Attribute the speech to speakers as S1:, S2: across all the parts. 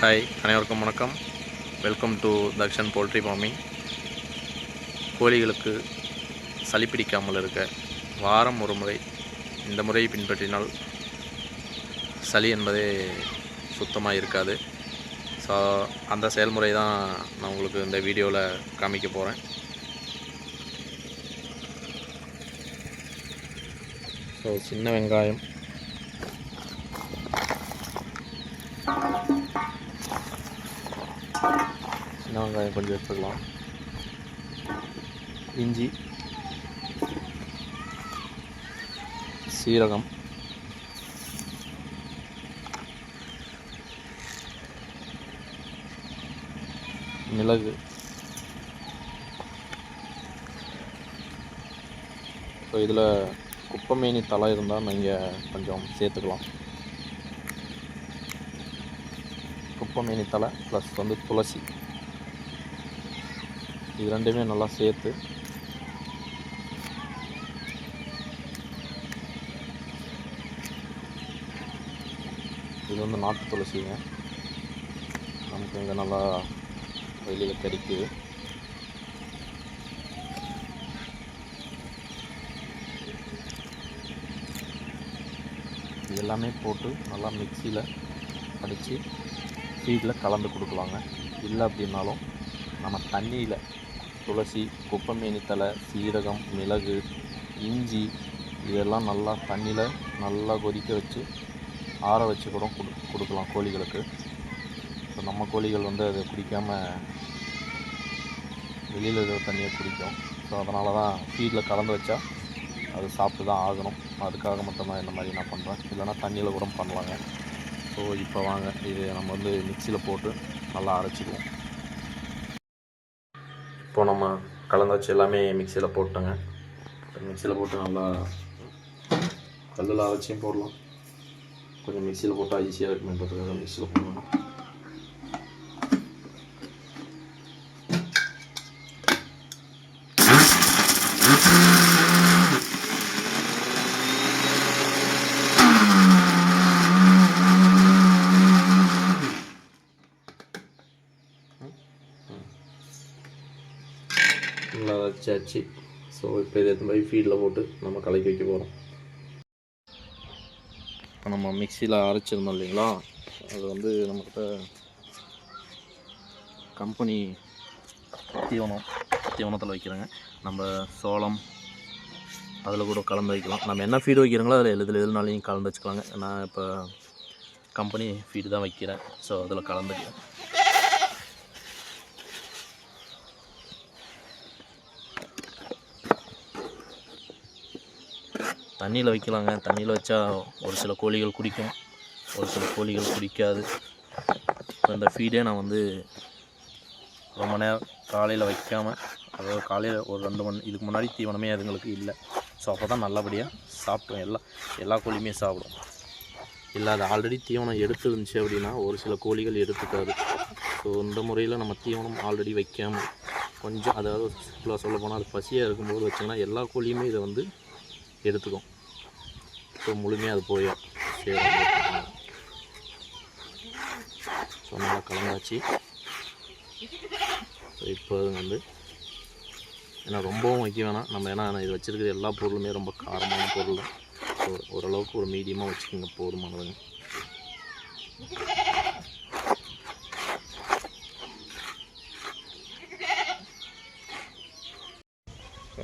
S1: Hi அனைவருக்கும் வணக்கம். Welcome to Dakshan poultry farming கோழிகளுக்கு சளி பிடிக்காமல் இருக்க வாரம் ஒரு முறை இந்த முறையை பின்பற்றினால் சளி என்பதே சுத்தமாக இருக்காது. ஸோ அந்த செயல்முறை தான் நான் உங்களுக்கு இந்த வீடியோவில் காமிக்க போகிறேன். ஸோ சின்ன வெங்காயம். சின்ன வெங்காயம் கொஞ்சம் எடுத்துக்கலாம். இஞ்சி. சீரகம். மிளகு. ஸோ இதில் குப்பமேனி தலை இருந்தால் நீங்கள் கொஞ்சம் சேர்த்துக்கலாம். குப்பமேனி தலை ப்ளஸ் வந்து துளசி. இது ரெண்டுமே நல்லா சேர்த்து. இது வந்து நாட்டு துளசிங்க. நமக்கு இங்கே நல்லா வெளியில் கிடைக்குது இது எல்லாமே போட்டு நல்லா மிக்சியில் அடித்து ஃபீடில் கலந்து கொடுக்குவாங்க இல்லை அப்படின்னாலும் நம்ம தண்ணியில் துளசி குப்பமேனி தலை சீரகம் மிளகு இஞ்சி இதெல்லாம் நல்லா தண்ணியில் நல்லா கொதிக்க வச்சு ஆற வச்சு கூட கொடு கொடுக்கலாம் கோழிகளுக்கு. இப்போ நம்ம கோழிகள் வந்து அதை குடிக்காமல் வெளியில் இருக்கிற தண்ணியை குடிக்கும். ஸோ அதனால தான் ஃபீடில் கலந்து வச்சா அது சாப்பிட்டு தான் ஆகணும். அதுக்காக மட்டும்தான் இந்த மாதிரி நான் பண்ணுறேன் இல்லைனா தண்ணியில் கூட பண்ணலாங்க. ஸோ இப்போ வாங்க. இது நம்ம வந்து மிக்சியில் போட்டு நல்லா அரைச்சிக்குவோம். இப்போ நம்ம கலந்து வச்சு எல்லாமே மிக்சியில் போட்டோங்க மிக்சியில் போட்டு நல்லா கல்லில் அரைச்சியும் போடலாம். கொஞ்சம் மிக்சியில் போட்டால் ஈஸியாக இருக்குமென்றதுக்காக மிக்சியில் போடணும் நல்லா வச்சாச்சு. ஸோ இப்போ இதை எடுத்து போய் ஃபீல்டில் போட்டு நம்ம கலக்கி வைக்க போகிறோம் இப்போ நம்ம மிக்சியில் அரைச்சிருந்தோம் இல்லைங்களா? அது வந்து நம்மக்கிட்ட கம்பெனி தீவனம் தீவனத்தில் வைக்கிறேங்க. நம்ம சோளம் அதில் கூட கலந்து வைக்கலாம். நம்ம என்ன ஃபீடு வைக்கிறோங்களோ அதில் எதில் எதுனாலையும் கலந்து வச்சுக்கலாங்க. நான் இப்போ கம்பெனி ஃபீடு தான் வைக்கிறேன். ஸோ அதில் கலந்துக்கிறேன் தண்ணியில் வைக்கலாங்க. தண்ணியில் வச்சா ஒரு சில கோழிகள் குடிக்கும். ஒரு சில கோழிகள் குடிக்காது. இப்போ இந்த ஃபீடே நான் வந்து ரொம்ப நேரம் காலையில் வைக்காமல் அதாவது காலையில் ஒரு ரெண்டு மணி இதுக்கு முன்னாடி தீவனமே அதுங்களுக்கு இல்லை. ஸோ அப்போ தான் நல்லபடியாக சாப்பிட்டோம். எல்லா எல்லா கோழியுமே சாப்பிடும். இல்லை அது ஆல்ரெடி தீவனம் எடுத்து இருந்துச்சு அப்படின்னா ஒரு சில கோழிகள் எடுத்துக்காது. ஸோ இந்த முறையில் நம்ம தீவனம் ஆல்ரெடி வைக்காமல் கொஞ்சம் அதாவது ஃபுல்லாக சொல்ல போனால் அது பசியாக இருக்கும்போது வச்சிங்கன்னா எல்லா கோழியுமே இதை வந்து எடுத்துக்கும். ஸோ முழுமையாக அது போயிடும் சரி ஸோ நல்லா கலந்தாச்சு. ஸோ இப்போ வந்து ஏன்னா ரொம்பவும் வைக்க வேணாம். நம்ம ஏன்னா இது வச்சுருக்கிற எல்லா பொருளுமே ரொம்ப காரமான பொருள் தான். ஸோ ஓரளவுக்கு ஒரு மீடியமாக வச்சுக்கோங்க போதுமானதுங்க.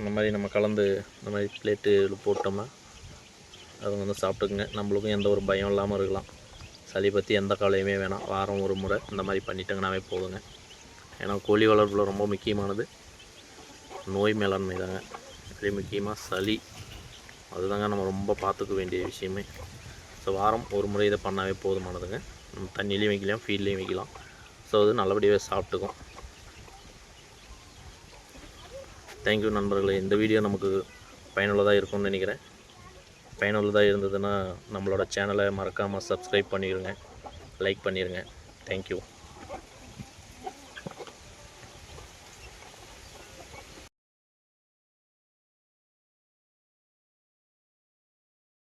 S1: இந்த மாதிரி நம்ம கலந்து இந்த மாதிரி பிளேட்டு போட்டோம்னா அதை வந்து சாப்பிட்டுக்குங்க. நம்மளுக்கும் எந்த ஒரு பயம் இல்லாமல் இருக்கலாம். சளி பற்றி எந்த கவலையுமே வேணாம். வாரம் ஒரு முறை இந்த மாதிரி பண்ணிட்டோங்கனாவே போதுங்க. ஏன்னா கோழி வளர்ப்பில் ரொம்ப முக்கியமானது நோய் மேலாண்மை தாங்க. அதே முக்கியமாக சளி. அதுதாங்க நம்ம ரொம்ப பார்த்துக்க வேண்டிய விஷயமே. ஸோ வாரம் ஒரு முறை இதை பண்ணாவே போதுமானதுங்க. நம்ம தண்ணிலையும் வைக்கலாம் ஃபீல்ட்லேயும் வைக்கலாம். ஸோ அது நல்லபடியாகவே சாப்பிட்டுக்கும். தேங்க்யூ நண்பர்களே. இந்த வீடியோ நமக்கு பயனுள்ளதாக இருக்கும்னு நினைக்கிறேன். பயனுள்ளதாக இருந்ததுன்னா நம்மளோட சேனலை மறக்காமல் சப்ஸ்கிரைப் பண்ணிடுங்க லைக் பண்ணிடுங்க தேங்க்யூ